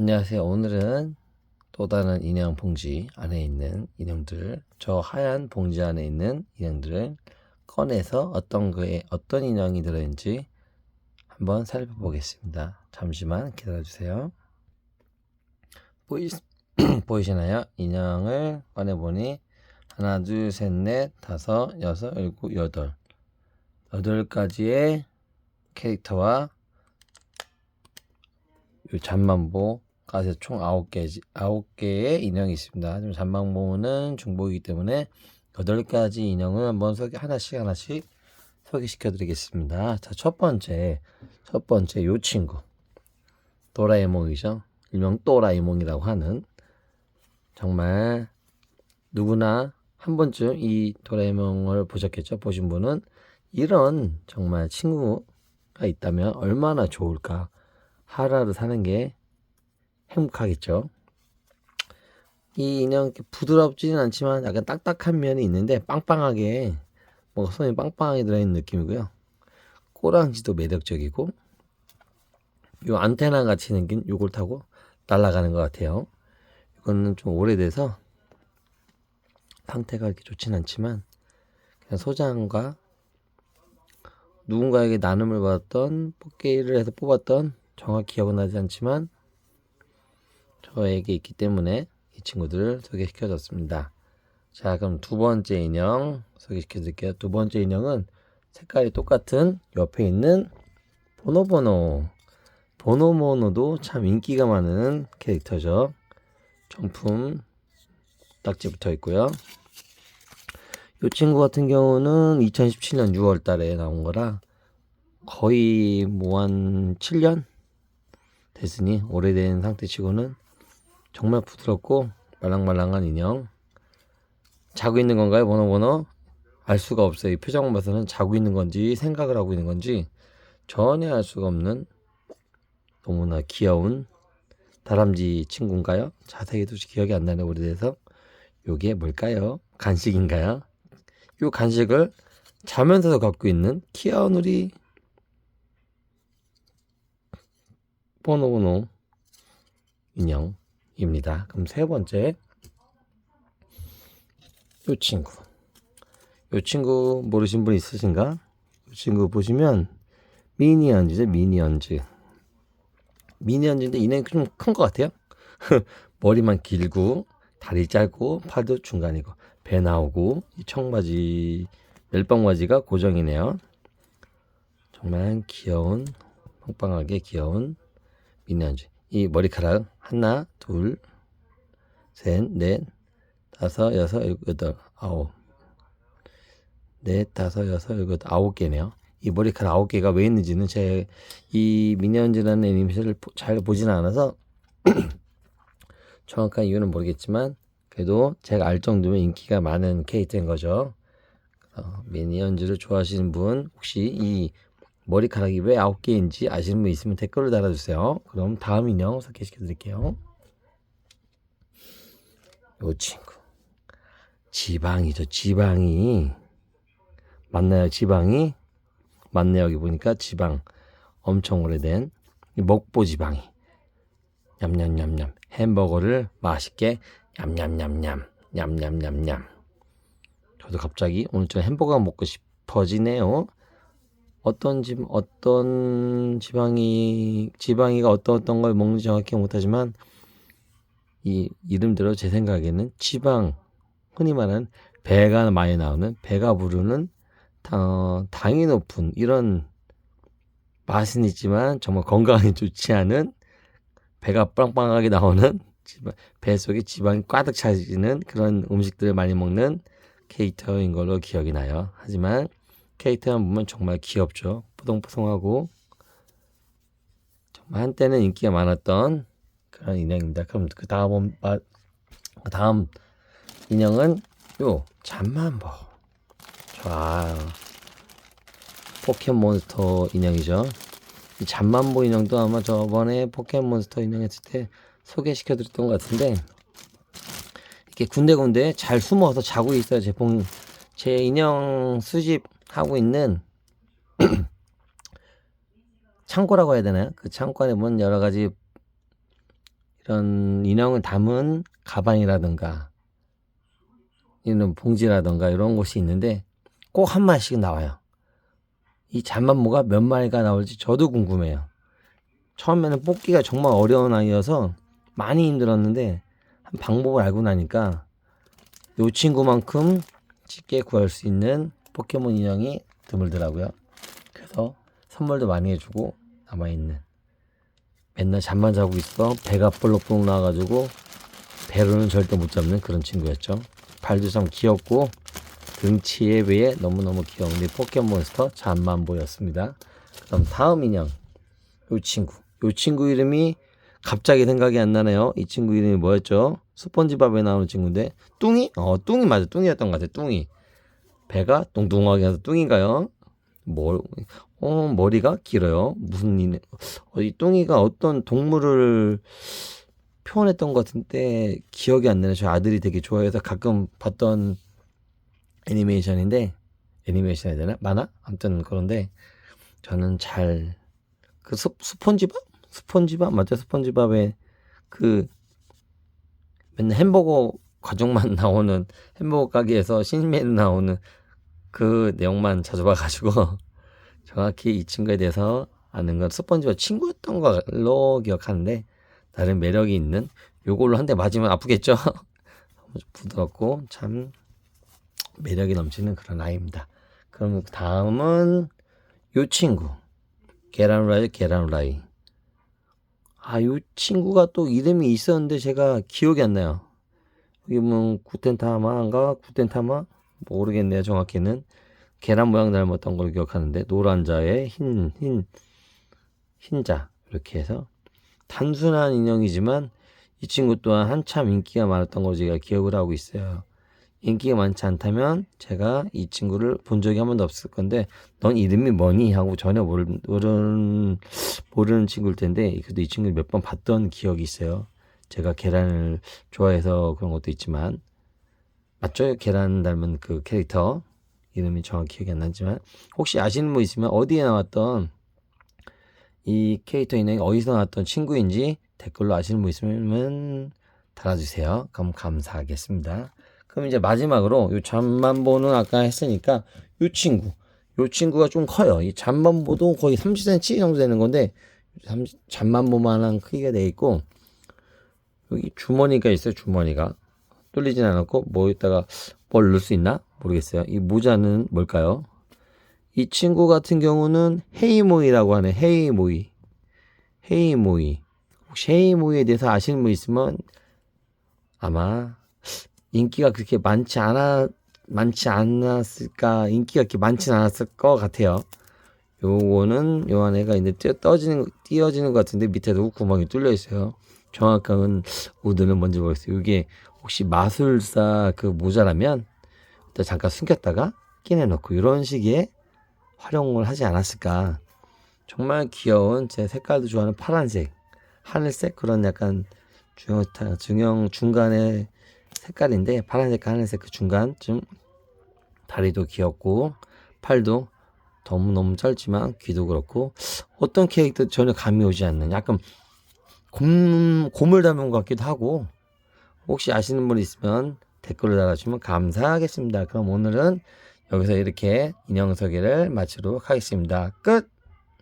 안녕하세요. 오늘은 또 다른 인형 봉지 안에 있는 인형들, 저 하얀 봉지 안에 있는 인형들을 꺼내서 어떤 거에 어떤 인형이 들어있는지 한번 살펴보겠습니다. 잠시만 기다려주세요. 보이, 보이시나요? 인형을 꺼내보니 하나, 둘, 셋, 넷, 다섯, 여섯, 일곱, 여덟 여덟 가지의 캐릭터와 요 잠만보 까지 총 아홉 개 아홉 개의 인형이 있습니다. 하지만 잠만보는 중복이기 때문에 여덟 가지 인형을 한번 소개 하나씩 하나씩 소개시켜 드리겠습니다. 자, 첫 번째 첫 번째 요 친구 도라에몽이죠. 일명 또라에몽이라고 하는 정말 누구나 한 번쯤 이 도라에몽을 보셨겠죠. 보신 분은 이런 정말 친구가 있다면 얼마나 좋을까. 하루하루 사는 게 행복하겠죠. 이 인형 부드럽지는 않지만 약간 딱딱한 면이 있는데 빵빵하게 뭔가 손이 빵빵하게 들어있는 느낌이고요. 꼬랑지도 매력적이고 요 안테나 같이 생긴 요걸 타고 날아가는 것 같아요. 이거는 좀 오래돼서 상태가 이렇게 좋진 않지만 그냥 소장과 누군가에게 나눔을 받았던 뽑기를 해서 뽑았던 정확히 기억은 나지 않지만 저에게 있기 때문에 이 친구들을 소개시켜 줬습니다. 자, 그럼 두 번째 인형 소개시켜 드릴게요. 두 번째 인형은 색깔이 똑같은 옆에 있는 보노보노. 보노모노도 참 인기가 많은 캐릭터죠. 정품 딱지 붙어 있고요. 이 친구 같은 경우는 2017년 6월 달에 나온 거라 거의 뭐 한 7년 됐으니 오래된 상태치고는 정말 부드럽고 말랑말랑한 인형. 자고 있는 건가요 번호 알 수가 없어요. 이 표정 봐서는 자고 있는 건지 생각을 하고 있는 건지 전혀 알 수가 없는 너무나 귀여운 다람쥐 친구인가요? 자세히도 기억이 안 나네 오래돼서 요게 뭘까요? 간식인가요? 요 간식을 자면서도 갖고 있는 키아누리 보노보노 인형 입니다. 그럼 세 번째 요 친구 요 친구 모르신 분 있으신가? 요 친구 보시면 미니언즈죠 미니언즈 미니언즈인데 인형이 좀큰 것 같아요 머리만 길고 다리 짧고 팔도 중간이고 배 나오고 이 청바지 멜빵바지가 고정이네요 정말 귀여운 빵빵하게 귀여운 미니언즈. 이 머리카락 하나, 둘, 셋, 넷, 다섯, 여섯, 일곱, 여덟, 아홉. 넷, 다섯, 여섯, 일곱, 아홉 개네요. 이 머리카락 아홉 개가 왜 있는지는 제 이 미니언즈라는 애니메이션을 잘 보지는 않아서 정확한 이유는 모르겠지만 그래도 제가 알 정도면 인기가 많은 캐릭터인 거죠. 어, 미니언즈를 좋아하시는 분 혹시 이 머리카락이 왜 아홉 개인지 아시는 분 있으면 댓글을 달아주세요. 그럼 다음 인형 소개시켜 드릴게요. 요 친구. 지방이죠. 지방이. 맞나요? 지방이? 맞네 여기 보니까 지방. 엄청 오래된 먹보 지방이. 냠냠냠냠. 햄버거를 맛있게 냠냠냠냠. 냠냠냠냠. 저도 갑자기 오늘 저 햄버거 먹고 싶어지네요. 어떤 집 어떤 지방이 지방이가 어떤 어떤 걸 먹는지 정확히 못하지만 이 이름대로 제 생각에는 지방 흔히 말하는 배가 많이 나오는 배가 부르는 당, 당이 높은 이런 맛은 있지만 정말 건강에 좋지 않은 배가 빵빵하게 나오는 지방, 배 속에 지방이 꽉득 차지는 그런 음식들을 많이 먹는 캐릭터인 걸로 기억이 나요. 하지만 캐릭터만 보면 정말 귀엽죠. 뽀송뽀송하고 정말 한때는 인기가 많았던 그런 인형입니다. 그럼 그 다음 그 다음 인형은 요 잠만보. 좋아요. 포켓몬스터 인형이죠. 이 잠만보 인형도 아마 저번에 포켓몬스터 인형 했을 때 소개시켜 드렸던 것 같은데 이렇게 군데군데 잘 숨어서 자고 있어요. 제, 봉, 제 인형 수집 하고 있는 창고라고 해야 되나요? 그 창고 안에 보면 여러 가지 이런 인형을 담은 가방이라든가 이런 봉지라든가 이런 곳이 있는데 꼭 한 마리씩 나와요. 이 잠만보가 몇 마리가 나올지 저도 궁금해요. 처음에는 뽑기가 정말 어려운 아이여서 많이 힘들었는데 한 방법을 알고 나니까 요 친구만큼 쉽게 구할 수 있는 포켓몬 인형이 드물더라고요. 그래서 선물도 많이 해주고 남아있는 맨날 잠만 자고 있어 배가 볼록볼록 나와가지고 배로는 절대 못 잡는 그런 친구였죠. 발도 참 귀엽고 등치에 비해 너무너무 귀여운 우리 포켓몬스터 잠만 보였습니다. 그럼 다음 인형 요 친구 요 친구 이름이 갑자기 생각이 안 나네요. 이 친구 이름이 뭐였죠? 스펀지밥에 나오는 친구인데 뚱이? 어 뚱이 맞아 뚱이였던 것 같아 뚱이 배가 뚱뚱하게 해서 뚱인가요? 뭘, 어, 머리가 길어요. 무슨 일, 어, 이 뚱이가 어떤 동물을 표현했던 것 같은데 기억이 안 나네. 저희 아들이 되게 좋아해서 가끔 봤던 애니메이션인데 애니메이션이 되나? 만화? 아무튼 그런데 저는 잘 그 스폰지밥? 스폰지밥 맞죠? 스폰지밥에 그 맨날 햄버거 과정만 나오는 햄버거 가게에서 신메뉴 나오는 그 내용만 자주 봐가지고 정확히 이 친구에 대해서 아는 건 스펀지밥 친구였던 걸로 기억하는데 나름 매력이 있는 요걸로 한 대 맞으면 아프겠죠? 부드럽고 참 매력이 넘치는 그런 아이입니다. 그럼 다음은 요 친구 계란 후라이 계란 후라이 아 요 친구가 또 이름이 있었는데 제가 기억이 안 나요. 여기 뭐 구텐타마인가 구텐타마 모르겠네요 정확히는 계란 모양 닮았던 걸 기억하는데 노란 자에 흰 흰 흰자 이렇게 해서 단순한 인형이지만 이 친구 또한 한참 인기가 많았던 걸 제가 기억을 하고 있어요. 인기가 많지 않다면 제가 이 친구를 본 적이 한 번도 없을 건데 넌 이름이 뭐니 하고 전혀 모르는 모르는, 친구일 텐데 그래도 이 친구를 몇 번 봤던 기억이 있어요. 제가 계란을 좋아해서 그런 것도 있지만 맞죠? 계란 닮은 그 캐릭터 이름이 정확히 기억이 안 나지만 혹시 아시는 분 있으면 어디에 나왔던 이 캐릭터 인형이 어디서 나왔던 친구인지 댓글로 아시는 분 있으면 달아주세요. 그럼 감사하겠습니다. 그럼 이제 마지막으로 요 잠만보는 아까 했으니까 요 친구 요 친구가 좀 커요. 이 잠만보도 거의 30cm 정도 되는 건데 잠만보만한 크기가 돼 있고 여기 주머니가 있어요. 주머니가 뚫리진 않았고 뭐에다가 뭘 넣을 수 있나 모르겠어요. 이 모자는 뭘까요? 이 친구 같은 경우는 헤이모이라고 하네. 헤이모이. 헤이모이. 혹시 헤이모이에 대해서 아시는 분 있으면 아마 인기가 그렇게 많지 않아 많지 않았을까 인기가 그렇게 많지 않았을 것 같아요. 요거는 요 안에가 이제 띄어, 떠지는 띄어지는 것 같은데 밑에도 구멍이 뚫려 있어요. 정확한 우드는 뭔지 모르겠어요. 이게 혹시 마술사 그 모자라면 일단 잠깐 숨겼다가 끼내 넣고 이런 식의 활용을 하지 않았을까. 정말 귀여운 제 색깔도 좋아하는 파란색, 하늘색 그런 약간 중형 중형 중간의 색깔인데 파란색, 하늘색 그 중간쯤 다리도 귀엽고 팔도 너무너무 짧지만 귀도 그렇고 어떤 캐릭터 전혀 감이 오지 않는 약간 곰, 곰을 닮은 것 같기도 하고 혹시 아시는 분 있으면 댓글을 달아주시면 감사하겠습니다. 그럼 오늘은 여기서 이렇게 인형 소개를 마치도록 하겠습니다. 끝!